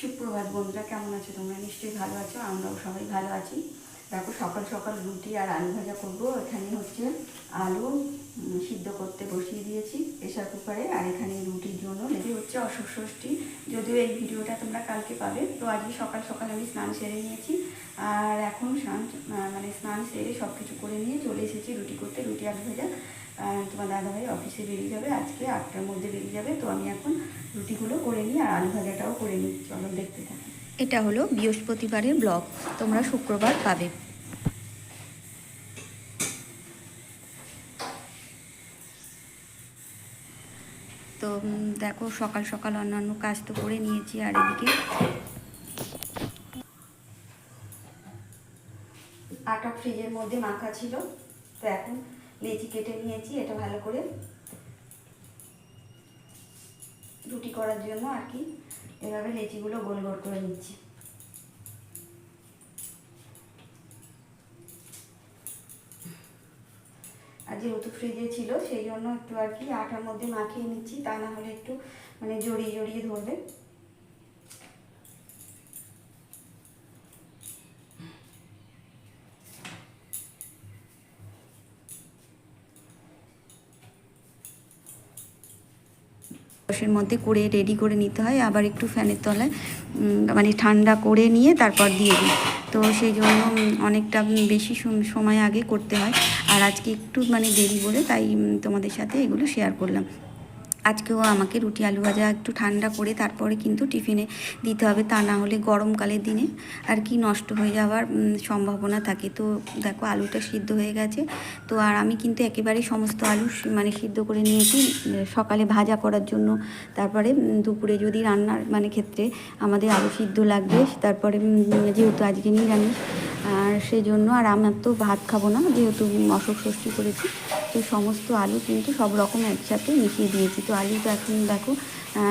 সুপ্রভাত বন্ধুরা, কেমন আছো তোমরা? নিশ্চয়ই ভালো আছো, আমরাও সবাই ভালো আছি। দেখো, সকাল সকাল রুটি আর আলু ভাজা করব। এখানে হচ্ছে আলু সিদ্ধ করতে বসিয়ে দিয়েছি প্রেশার কুকারে, আর এখানে রুটির জন্য লেগে হচ্ছে অশোক ষষ্ঠী যদিও এই ভিডিওটা তোমরা কালকে পাবে, তো আজকে সকাল সকাল আমি স্নান সেরে নিয়েছি। আর এখন স্নান মানে স্নান সেরে সব কিছু করে নিয়ে চলে এসেছি রুটি করতে, রুটি, আলু ভাজা। তোমার দাদাভাই অফিসে বেরিয়ে যাবে আজকে আটটার মধ্যে বেরিয়ে যাবে। তো আমি এখন রুটিগুলো করে নিই আর আলু ভাজাটাও করে নিই। চলো দেখতে থাকি। এটা হলো বৃহস্পতিবারের ব্লগ। তোমরা শুক্রবার পাবে। তো দেখো সকাল সকাল অন্যান্য কাজ তো করে নিয়েছি আর এদিকে আটা ফ্রিজের মধ্যে মাখা ছিল। তো এখন লেচি কেটে নিয়েছি, এটা ভালো করে রুটি করার জন্য আর কি। এভাবে লেচিগুলো গোল গোল করে নিচ্ছি। আর যেহেতু ফ্রিজে ছিল, সেই জন্য একটু আর কি আটার মধ্যে মাখিয়ে নিচ্ছি, তা না হলে একটু মানে জড়িয়ে জড়িয়ে ধরবে। রসের মধ্যে করে রেডি করে নিতে হয়, আবার একটু ফ্যানের তলায় মানে ঠান্ডা করে নিয়ে তারপর দিয়ে দিই। তো সেই জন্য অনেকটা বেশি সময় আগে করতে হয়। আর আজকে একটু মানে দেরি বলে তাই তোমাদের সাথে এগুলো শেয়ার করলাম। আজকেও আমাকে রুটি আলু ভাজা একটু ঠান্ডা করে তারপরে কিন্তু টিফিনে দিতে হবে। তা না হলে গরমকালের দিনে আর কি নষ্ট হয়ে যাওয়ার সম্ভাবনা থাকে। তো দেখো আলুটা সিদ্ধ হয়ে গেছে। তো আর আমি কিন্তু একেবারেই সমস্ত আলু মানে সিদ্ধ করে নিয়েছি সকালে ভাজা করার জন্য। তারপরে দুপুরে যদি রান্নার মানে ক্ষেত্রে আমাদের আলু সিদ্ধ লাগবে, তারপরে যেহেতু আজকে নিরামিষ আর সেই জন্য আর আমার তো ভাত খাব না, যেহেতু অসুখ ষষ্ঠী করেছি, তো সমস্ত আলু কিন্তু সব রকম একসাথে মিশিয়ে দিয়েছি। তো আলুটা এখন দেখো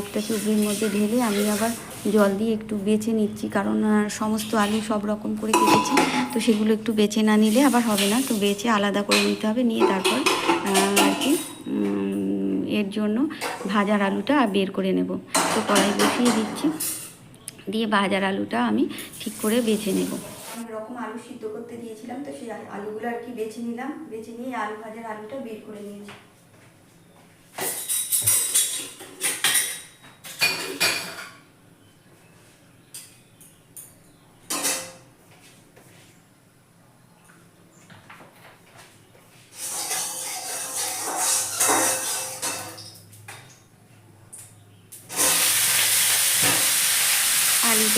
একটা চুবড়ির মধ্যে ঢেলে আমি আবার জল দিয়ে একটু বেছে নিচ্ছি, কারণ সমস্ত আলু সব রকম করে কেটেছি, তো সেগুলো একটু বেছে না নিলে আবার হবে না। তো বেছে আলাদা করে নিতে হবে, নিয়ে তারপর আর কি এর জন্য ভাজার আলুটা বের করে নেব। তো কড়াই বসিয়ে দিচ্ছি, দিয়ে ভাজার আলুটা আমি ঠিক করে বেছে নেব। রকম আলু সিদ্ধ করতে দিয়েছিলাম, তো সেই আলুগুলো আর কি বেছে নিলাম। বেছে নিয়ে আলু ভাজার আলুটা বের করে নিয়েছি।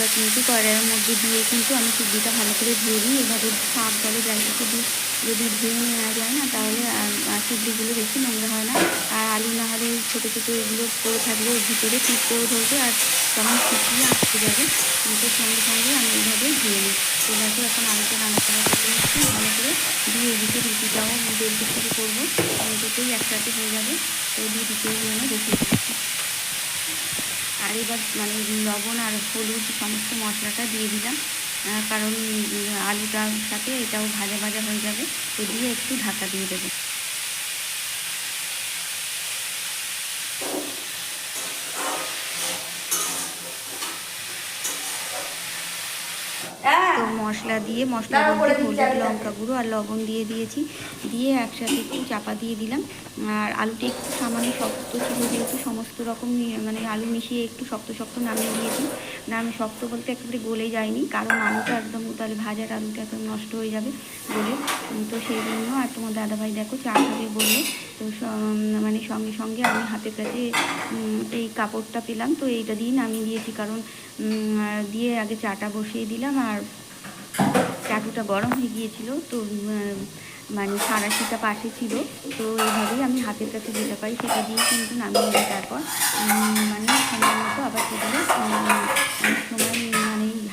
আলুটা কিন্তু কড়াইয়ের মধ্যে দিয়ে কিন্তু আমি সবজিটা ভালো করে ধুয়ে নিই। এভাবে সাপ জলে জায়গাটা দিয়ে যদি ধুয়ে নেওয়া যায় না, তাহলে সবজিগুলো বেশি নোংরা হয় না। আর আলু না হলে ছোটো ছোটো এগুলো পড়ে থাকলে ওর ভিতরে করে ধরবে আর তখন শুকিয়ে আসতে যাবে। তো সঙ্গে সঙ্গে আমি এইভাবে ধুয়ে নিই। দেখো এখন আলুটা রান্নাচাড়া করে নিচ্ছি ভালো করে দিয়ে এদিকে রুটিটাও বেলতে শুরু করব। দুটোই একসাথে হয়ে যাবে। তো দুটোই জন্য বসিয়ে দিচ্ছি আর এবার মানে লবণ আর হলুদ সমস্ত মশলাটা দিয়ে দিলাম। কারণ আলুটার সাথে এটাও ভাজা ভাজা হয়ে যাবে। তো দিয়ে একটু ঢাকা দিয়ে দেবো তো মশলা দিয়ে মশলা বলতে হলুদ লঙ্কা গুঁড়ো আর লবণ দিয়ে দিয়েছি। দিয়ে একসাথে একটু চাপা দিয়ে দিলাম। আর আলুটা একটু সামান্য শক্ত ছিল যেহেতু সমস্ত রকম মানে আলু মিশিয়ে একটু শক্ত শক্ত নামিয়ে দিয়েছি। না আমি শক্ত বলতে একেবারে গলে যায়নি কারণ আলুটা একদম তাহলে ভাজার আলুটা একদম নষ্ট হয়ে যাবে বলে তো সেই জন্য আর তোমার দাদাভাই দেখো চা খাবে বলল। তো মানে সঙ্গে সঙ্গে আমি হাতের কাছে এই কাপড়টা পেলাম। তো এইটা দিয়ে নামিয়ে দিয়েছি কারণ দিয়ে আগে চাটা বসিয়ে দিলাম। আর চাটুটা গরম হয়ে গিয়েছিল, তো মানে সারাশিটা পাশে ছিল। তো এইভাবেই আমি হাতের কাছে যেটা পাই সেটা দিয়ে কিন্তু নামিয়ে তারপর। মানে সময় মতো আবার সেগুলো সময়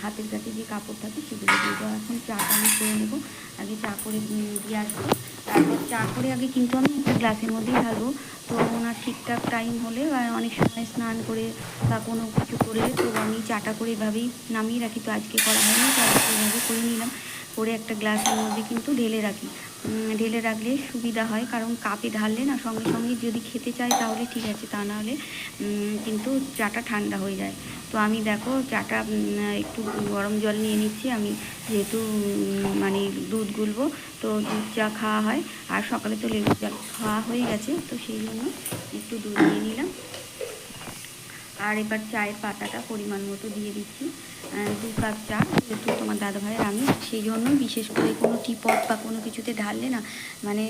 হাতের কাছে যে কাপড় থাকে সেগুলো দিয়ে দেওয়া এখন চা আমি করে নেব। আগে চা করে দিয়ে আসব। তারপর চা করে আগে কিন্তু আমি একটা গ্লাসের মধ্যেই ঢালবো। তো ওনার ঠিকঠাক টাইম হলে বা অনেক সময় স্নান করে বা কোনো কিছু করে, তো আমি চাটা করে এভাবেই নামিয়ে রাখি। তো আজকে করা হয়নি তারপর এভাবে করে নিলাম। করে একটা গ্লাসের মধ্যে কিন্তু ঢেলে রাখি। ঢেলে রাখলে সুবিধা হয়, কারণ কাপে ঢাললে না সঙ্গে সঙ্গে যদি খেতে চাই তাহলে ঠিক আছে, তা নাহলে কিন্তু চাটা ঠান্ডা হয়ে যায়। তো আমি দেখো চাটা একটু গরম জল নিয়ে নিচ্ছি। আমি যেহেতু মানে দুধ গুলবো, তো দুধ চা খাওয়া হয়। আর সকালে তো লেবু চা খাওয়া হয়ে গেছে, তো সেই জন্য একটু দুধ নিয়ে নিলাম। আর এবার চায়ের পাতাটা পরিমাণ মতো দিয়ে দিচ্ছি। দু কাপ চা যেহেতু তোমার দাদা ভাইয়ের আমি, সেই জন্য বিশেষ করে কোনো টিপট বা কোনো কিছুতে ঢাললে না মানে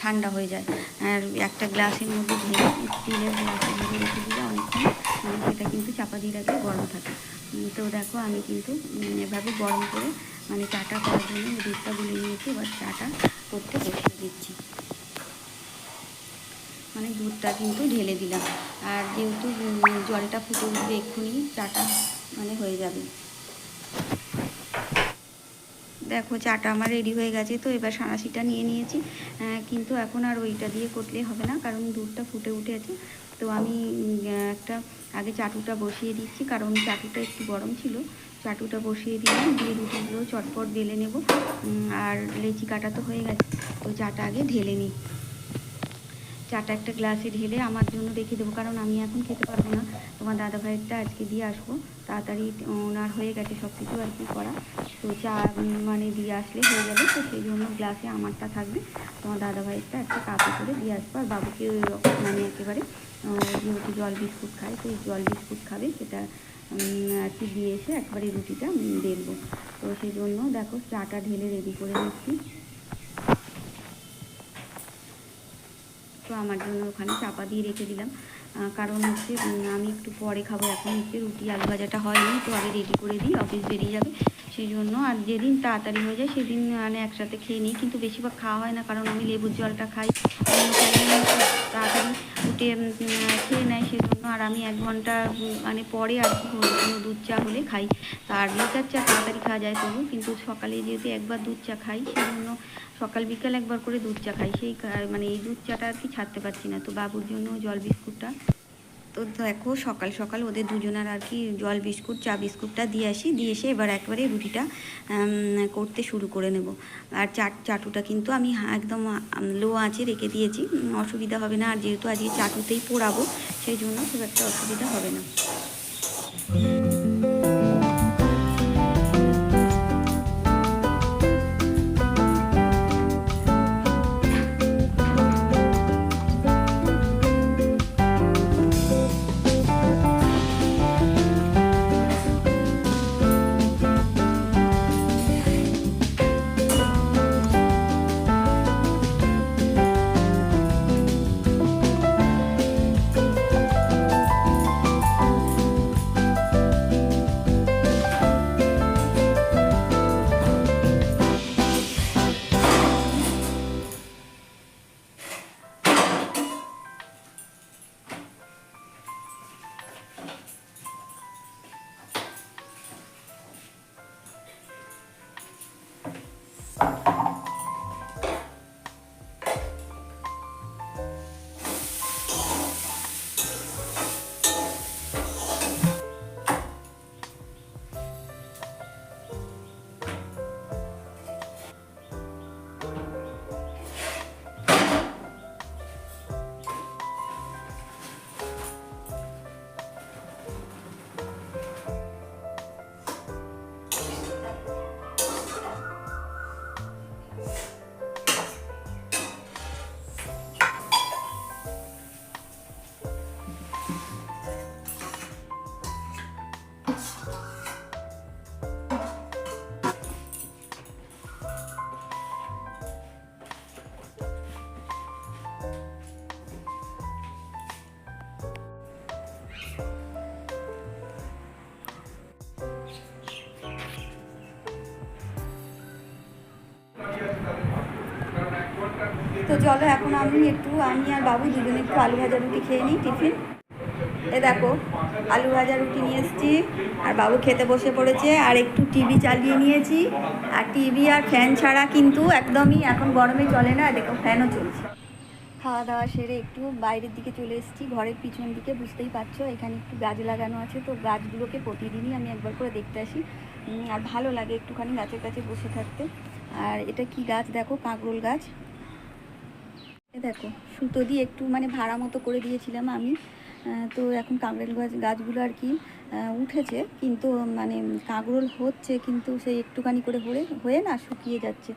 ঠান্ডা হয়ে যায়। আর একটা গ্লাসের মধ্যে ঢেলে স্টিলের গ্লাসের মধ্যে রেখে দিলে অনেকক্ষণ মানে সেটা কিন্তু চাপা দিয়ে রাখলে গরম থাকে। তো দেখো, আমি কিন্তু এভাবে গরম করে মানে চাটা করার জন্য দুধটা গুলে নিয়েছি, এবার চাটা করতে বসিয়ে দিচ্ছি। মানে দুধটা কিন্তু ঢেলে দিলাম। আর যেহেতু জলটা ফুটে উঠবে এক্ষুনি, চাটা মানে হয়ে যাবে। দেখো চাটা আমার রেডি হয়ে গেছে, তো এবার সাঁড়াশিটা নিয়ে নিয়েছি। কিন্তু এখন আর ওইটা দিয়ে করলে হবে না, কারণ দুধটা ফুটে উঠেছে। তো আমি একটা আগে চাটুটা বসিয়ে দিচ্ছি, কারণ চাটুটা একটু গরম ছিল। চাটুটা বসিয়ে দিলাম, দিয়ে রুটিগুলো চটপট বেলে নেব। আর লেচি কাটা তো হয়ে গেছে, তো চাটা আগে ঢেলে নিই। চাটা একটা গ্লাসে ঢেলে আমার জন্য রেখে দেবো, কারণ আমি এখন খেতে পারব না। তোমার দাদা ভাইয়েরটা আজকে দিয়ে আসব, তাড়াতাড়ি ওনার হয়ে গেছে সব কিছু আর কি করা। তো চা মানে দিয়ে আসলে হয়ে যাবে তো সেই জন্য গ্লাসে আমারটা থাকবে। তোমার দাদা ভাইয়েরটা একটা কাপে করে দিয়ে আসব, আর বাবুকে মানে একেবারে যেহেতু জল বিস্কুট খায়, তো জল বিস্কুট খাবে, সেটা আর কি দিয়ে এসে একবারে রুটিটা বেলবো। তো সেই জন্য দেখো, চাটা ঢেলে রেডি করে নিচ্ছি। তো আমার জন্য ওখানে চাপা দিয়ে রেখে দিলাম। কারণ হচ্ছে আমি একটু পরে খাব। এখন হচ্ছে রুটি, আলু ভাজাটা হয়নি, তো আগে রেডি করে দিই অফিস বেরিয়ে যাবে। সেই জন্য আর যেদিন তাড়াতাড়ি হয়ে যায় সেদিন মানে একসাথে খেয়ে নিই। কিন্তু বেশিরভাগ খাওয়া হয় না, কারণ আমি লেবুর জলটা খাই। তাড়াতাড়ি উঠে খেয়ে নেয় সেজন্য। আর আমি এক ঘণ্টা মানে পরে আর কি দুধ চা হলে খাই। আর লিকার চা তাড়াতাড়ি খাওয়া যায় তবু, কিন্তু সকালে যেহেতু একবার দুধ চা খাই, সেজন্য সকাল বিকাল একবার করে দুধ চা খাই। সেই মানে এই দুধ চাটা আর কি ছাড়তে পারছি না। তো বাবুর জন্য জল বিস্কুটটা তো দেখো সকাল সকাল ওদের দুজনার আর কি জল, বিস্কুট, চা, বিস্কুটটা দিয়ে আসি। দিয়ে এসে এবার একবারে রুটিটা করতে শুরু করে নেব। আর চাট, চাটুটা কিন্তু আমি একদম লো আছে রেখে দিয়েছি। অসুবিধা হবে না। আর যেহেতু আজকে চাটুতেই পোড়াবো, সেই জন্য খুব একটা অসুবিধা হবে না। তো চলো এখন আমি একটু, আমি আর বাবু দুজনে একটু আলু ভাজা রুটি খেয়ে নিই, টিফিন। এ দেখো, আলু ভাজা রুটি নিয়ে এসেছি, আর বাবু খেতে বসে পড়েছে, আর একটু টিভি চালিয়ে নিয়েছি। আর টিভি আর ফ্যান ছাড়া কিন্তু একদমই এখন গরমে চলে না, দেখো ফ্যানও চলছে। খাওয়া দাওয়া সেরে একটু বাইরের দিকে চলে এসেছি, ঘরের পিছন দিকে, বুঝতেই পারছ, এখানে একটু গাছ লাগানো আছে, তো গাছগুলোকে প্রতিদিনই আমি একবার করে দেখতে আসি। আর ভালো লাগে একটুখানি গাছের কাছে বসে থাকতে। আর এটা কি গাছ দেখো, কাঁকরোল গাছ। দেখো, সুতো দিয়ে একটু মানে ভাড়া মতো করে দিয়েছিলাম আমি। তো এখন কাঁকরোল গাছ, গাছগুলো আর কি উঠেছে। কিন্তু মানে কাঁকরোল হচ্ছে, কিন্তু সেই একটুখানি করে হয়ে হয়ে না শুকিয়ে যাচ্ছে।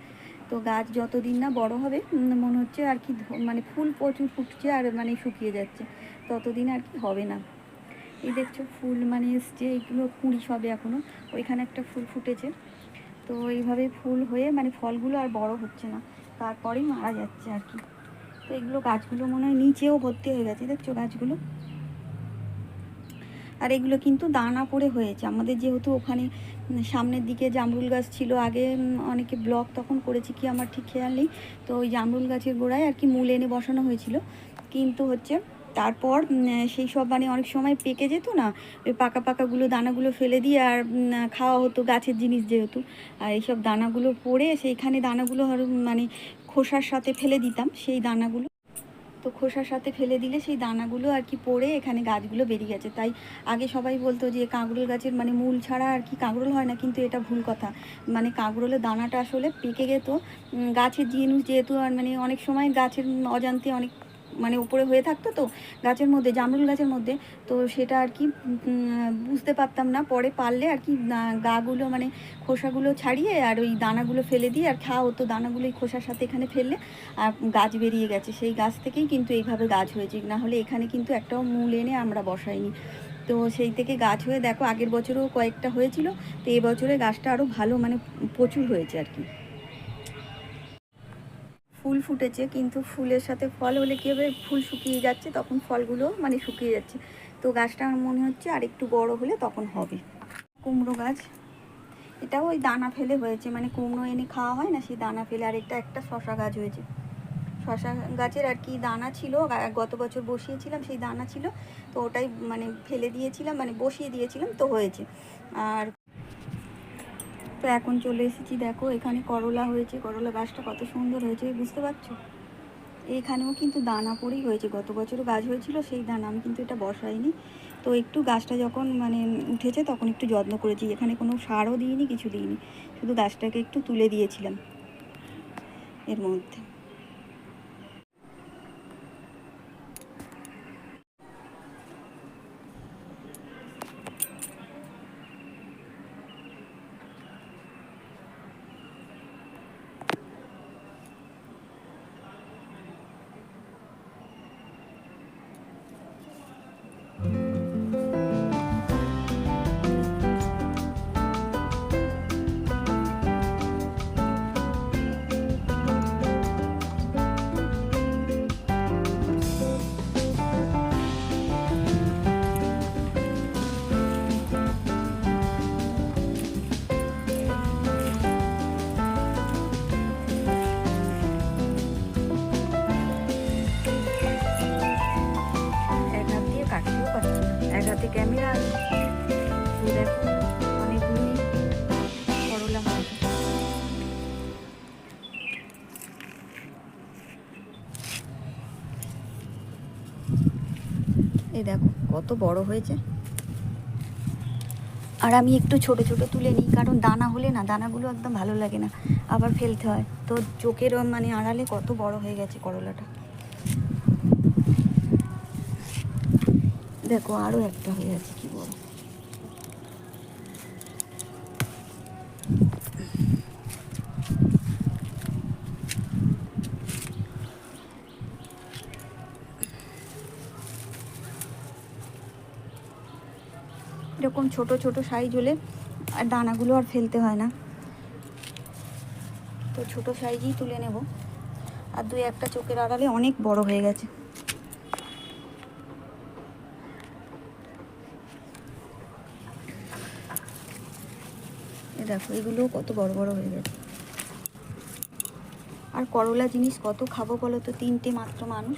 তো গাছ যতদিন না বড় হবে মনে হচ্ছে আর কি মানে ফুল প্রচুর ফুটছে আর মানে শুকিয়ে যাচ্ছে। ততদিন আর কি হবে না। এই দেখছ, ফুল মানে এসছে, এইগুলো কুঁড়ি সবে এখনও ওইখানে একটা ফুল ফুটেছে। তো এইভাবে ফুল হয়ে মানে ফলগুলো আর বড় হচ্ছে না। তারপরেই মারা যাচ্ছে আর কি। তো এগুলো গাছগুলো মনে হয় নিচেও ভর্তি হয়ে গেছে, দেখছ গাছগুলো? আর এগুলো কিন্তু দানা পড়ে হয়েছে। আমাদের যেহেতু ওখানে সামনের দিকে জামরুল গাছ ছিল, আগে অনেকে ব্লক তখন করেছে, কি আমার ঠিক খেয়াল নেই। তো ওই জামরুল গাছের গোড়ায় আর কি মূল এনে বসানো হয়েছিল। কিন্তু হচ্ছে, তারপর সেই সব মানে অনেক সময় পেকে যেত না, ওই পাকা পাকাগুলো দানাগুলো ফেলে দিয়ে আর খাওয়া হতো গাছের জিনিস যেহেতু। আর এইসব দানাগুলো পড়ে, সেইখানে দানাগুলো মানে খোসার সাথে ফেলে দিতাম সেই দানাগুলো। তো খোসার সাথে ফেলে দিলে সেই দানাগুলো আর কি পড়ে, এখানে গাছগুলো বেরিয়ে গেছে। তাই আগে সবাই বলতো যে কাঁকরোল গাছের মানে মূল ছাড়া আর কি কাঁকরোল হয় না, কিন্তু এটা ভুল কথা। মানে কাঁকরোলের দানাটা আসলে পেকে যেত গাছের জিনিস যেহেতু আর মানে অনেক সময় গাছের অজান্তে অনেক মানে উপরে হয়ে থাকতো তো গাছের মধ্যে, জামরুল গাছের মধ্যে। তো সেটা আর কি বুঝতে পারতাম না। পরে পারলে আর কি গাগুলো মানে খোসাগুলো ছাড়িয়ে আর ওই দানাগুলো ফেলে দিয়ে আর খাওয়া হতো। দানাগুলো এই খোসার সাথে এখানে ফেললে আর গাছ বেরিয়ে গেছে। সেই গাছ থেকেই কিন্তু এইভাবে গাছ হয়েছে। না হলে এখানে কিন্তু একটাও মূল এনে আমরা বসাইনি। তো সেই থেকে গাছ হয়ে, দেখো আগের বছরও কয়েকটা হয়েছিল। তো এবছরে গাছটা আরও ভালো মানে প্রচুর হয়েছে আর কি। ফুল ফুটেছে, কিন্তু ফুলের সাথে ফল হলে কী হবে? ফুল শুকিয়ে যাচ্ছে, তখন ফলগুলো মানে শুকিয়ে যাচ্ছে। তো গাছটা আমার মনে হচ্ছে আর একটু বড় হলে তখন হবে। কুমড়ো গাছ, এটাও ওই দানা ফেলে হয়েছে। মানে কুমড়ো এনে খাওয়া হয় না, সেই দানা ফেলে। আর এটা একটা শশা গাছ হয়েছে। শশা গাছের আর কি দানা ছিল গত বছর বসিয়েছিলাম, সেই দানা ছিল। তো ওটাই মানে ফেলে দিয়েছিলাম মানে বসিয়ে দিয়েছিলাম, তো হয়েছে। আর তো এখন চলে এসেছি, দেখো এখানে করলা হয়েছে, করলা গাছটা কত সুন্দর হয়েছে, বুঝতে পারছ? এখানেও কিন্তু দানা পরেই হয়েছে, গত বছরও গাছ হয়েছিল, সেই দানা আমি কিন্তু এটা বসাইনি। তো একটু গাছটা যখন মানে উঠেছে তখন একটু যত্ন করেছি, এখানে কোনো সারও দিইনি, কিছু দিইনি, শুধু গাছটাকে একটু তুলে দিয়েছিলাম এর মধ্যে। এই দেখো, কত বড় হয়েছে। আর আমি একটু ছোট ছোট তুলে নিই, কারণ দানা হলে না, দানাগুলো একদম ভালো লাগে না। আবার ফেলতে হয়। তো চোখের মানে আড়ালে কত বড় হয়ে গেছে করলাটা। দেখো আরও একটা হয়ে আছে কি বড় এরকম ছোট ছোট সাইজ হলে দানাগুলো আর ফেলতে হয় না। তো ছোট সাইজই তুলে নেব। আর দুই একটা চোখের আড়ালে অনেক বড় হয়ে গেছে। দেখো, এগুলোও কত বড় বড় হয়ে গেছে। আর করলা জিনিস কত খাব বলো তো? তিনটে মাত্র মানুষ।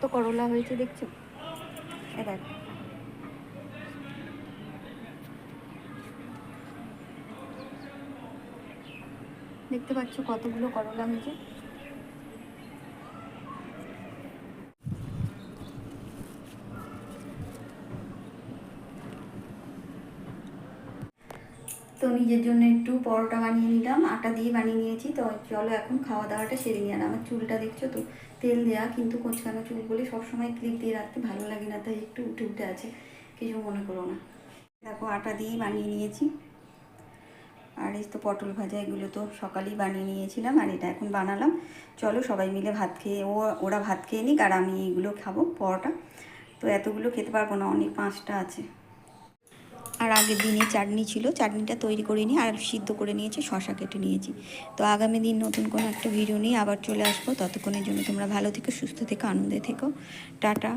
কত করলা হয়েছে, দেখছ? দেখতে পাচ্ছ কতগুলো করলা হয়েছে? তো নিজের জন্য একটু পরোটা বানিয়ে নিলাম, আটা দিয়ে বানিয়ে নিয়েছি। তো চলো এখন খাওয়া দাওয়াটা সেরে নিয়ে আমার চুলটা দেখছ তো? তেল দেওয়া কিন্তু কোচকানো চুল বলে সবসময় ক্লিপ দিয়ে রাখতে ভালো লাগে না, তাই একটু উঠে উঠে আছে, কিছু মনে করো না। দেখো আটা দিয়েই বানিয়ে নিয়েছি। আর এই তো পটল ভাজা, এগুলো তো সকালেই বানিয়ে নিয়েছিলাম, আর এটা এখন বানালাম। চলো সবাই মিলে ভাত খেয়ে, ও, ওরা ভাত খেয়ে নিক, আর আমি এগুলো খাব, পরোটা। তো এতগুলো খেতে পারব না, অনেক পাঁচটা আছে। আর আগের দিনে চাটনি ছিল, চাটনিটা তৈরি করে নিয়ে আর সিদ্ধ করে নিয়েছি, শশা কেটে নিয়েছি। তো আগামী দিন নতুন কোনো একটা ভিডিও নিয়ে আবার চলে আসব। ততক্ষণের জন্য তোমরা ভালো থেকো, সুস্থ থেকো, আনন্দে থেকো। টাটা।